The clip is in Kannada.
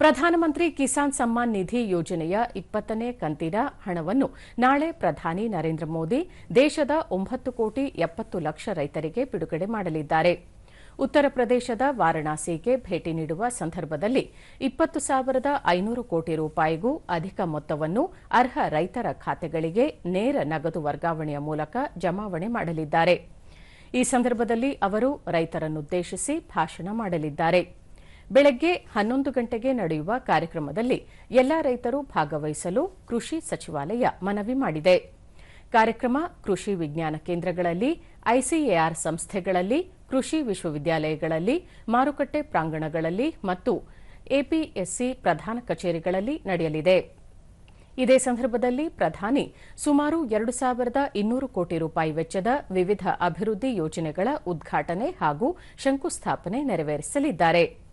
ಪ್ರಧಾನಮಂತ್ರಿ ಕಿಸಾನ್ ಸಮ್ಮಾನ್ ನಿಧಿ ಯೋಜನೆಯ ಇಪ್ಪತ್ತನೇ ಕಂತಿನ ಹಣವನ್ನು ನಾಳೆ ಪ್ರಧಾನಿ ನರೇಂದ್ರ ಮೋದಿ ದೇಶದ ಒಂಬತ್ತು ಕೋಟಿ ಎಪ್ಪತ್ತು ಲಕ್ಷ ರೈತರಿಗೆ ಬಿಡುಗಡೆ ಮಾಡಲಿದ್ದಾರೆ. ಉತ್ತರ ಪ್ರದೇಶದ ವಾರಣಾಸಿಗೆ ಭೇಟಿ ನೀಡುವ ಸಂದರ್ಭದಲ್ಲಿ ಇಪ್ಪತ್ತು ಸಾವಿರದ ಐನೂರು ಕೋಟಿ ರೂಪಾಯಿಗೂ ಅಧಿಕ ಮೊತ್ತವನ್ನು ಅರ್ಹ ರೈತರ ಖಾತೆಗಳಿಗೆ ನೇರ ನಗದು ವರ್ಗಾವಣೆಯ ಮೂಲಕ ಜಮಾವಣೆ ಮಾಡಲಿದ್ದಾರೆ. ಈ ಸಂದರ್ಭದಲ್ಲಿ ಅವರು ರೈತರನ್ನುದ್ದೇಶಿಸಿ ಭಾಷಣ ಮಾಡಲಿದ್ದಾರೆ. ಬೆಳಗ್ಗೆ ಹನ್ನೊಂದು ಗಂಟೆಗೆ ನಡೆಯುವ ಕಾರ್ಯಕ್ರಮದಲ್ಲಿ ಎಲ್ಲಾ ರೈತರು ಭಾಗವಹಿಸಲು ಕೃಷಿ ಸಚಿವಾಲಯ ಮನವಿ ಮಾಡಿದೆ. ಕಾರ್ಯಕ್ರಮ ಕೃಷಿ ವಿಜ್ಞಾನ ಕೇಂದ್ರಗಳಲ್ಲಿ, ಐಸಿಎಆರ್ ಸಂಸ್ಥೆಗಳಲ್ಲಿ, ಕೃಷಿ ವಿಶ್ವವಿದ್ಯಾಲಯಗಳಲ್ಲಿ, ಮಾರುಕಟ್ಟೆ ಪ್ರಾಂಗಣಗಳಲ್ಲಿ ಮತ್ತು ಎಪಿಎಸ್ಸಿ ಪ್ರಧಾನ ಕಚೇರಿಗಳಲ್ಲಿ ನಡೆಯಲಿದೆ. ಇದೇ ಸಂದರ್ಭದಲ್ಲಿ ಪ್ರಧಾನಿ ಸುಮಾರು ಎರಡು ಸಾವಿರದ ಇನ್ನೂರು ಕೋಟಿ ರೂಪಾಯಿ ವೆಚ್ಚದ ವಿವಿಧ ಅಭಿವೃದ್ಧಿ ಯೋಜನೆಗಳ ಉದ್ಘಾಟನೆ ಹಾಗೂ ಶಂಕುಸ್ಥಾಪನೆ ನೆರವೇರಿಸಲಿದ್ದಾರೆ.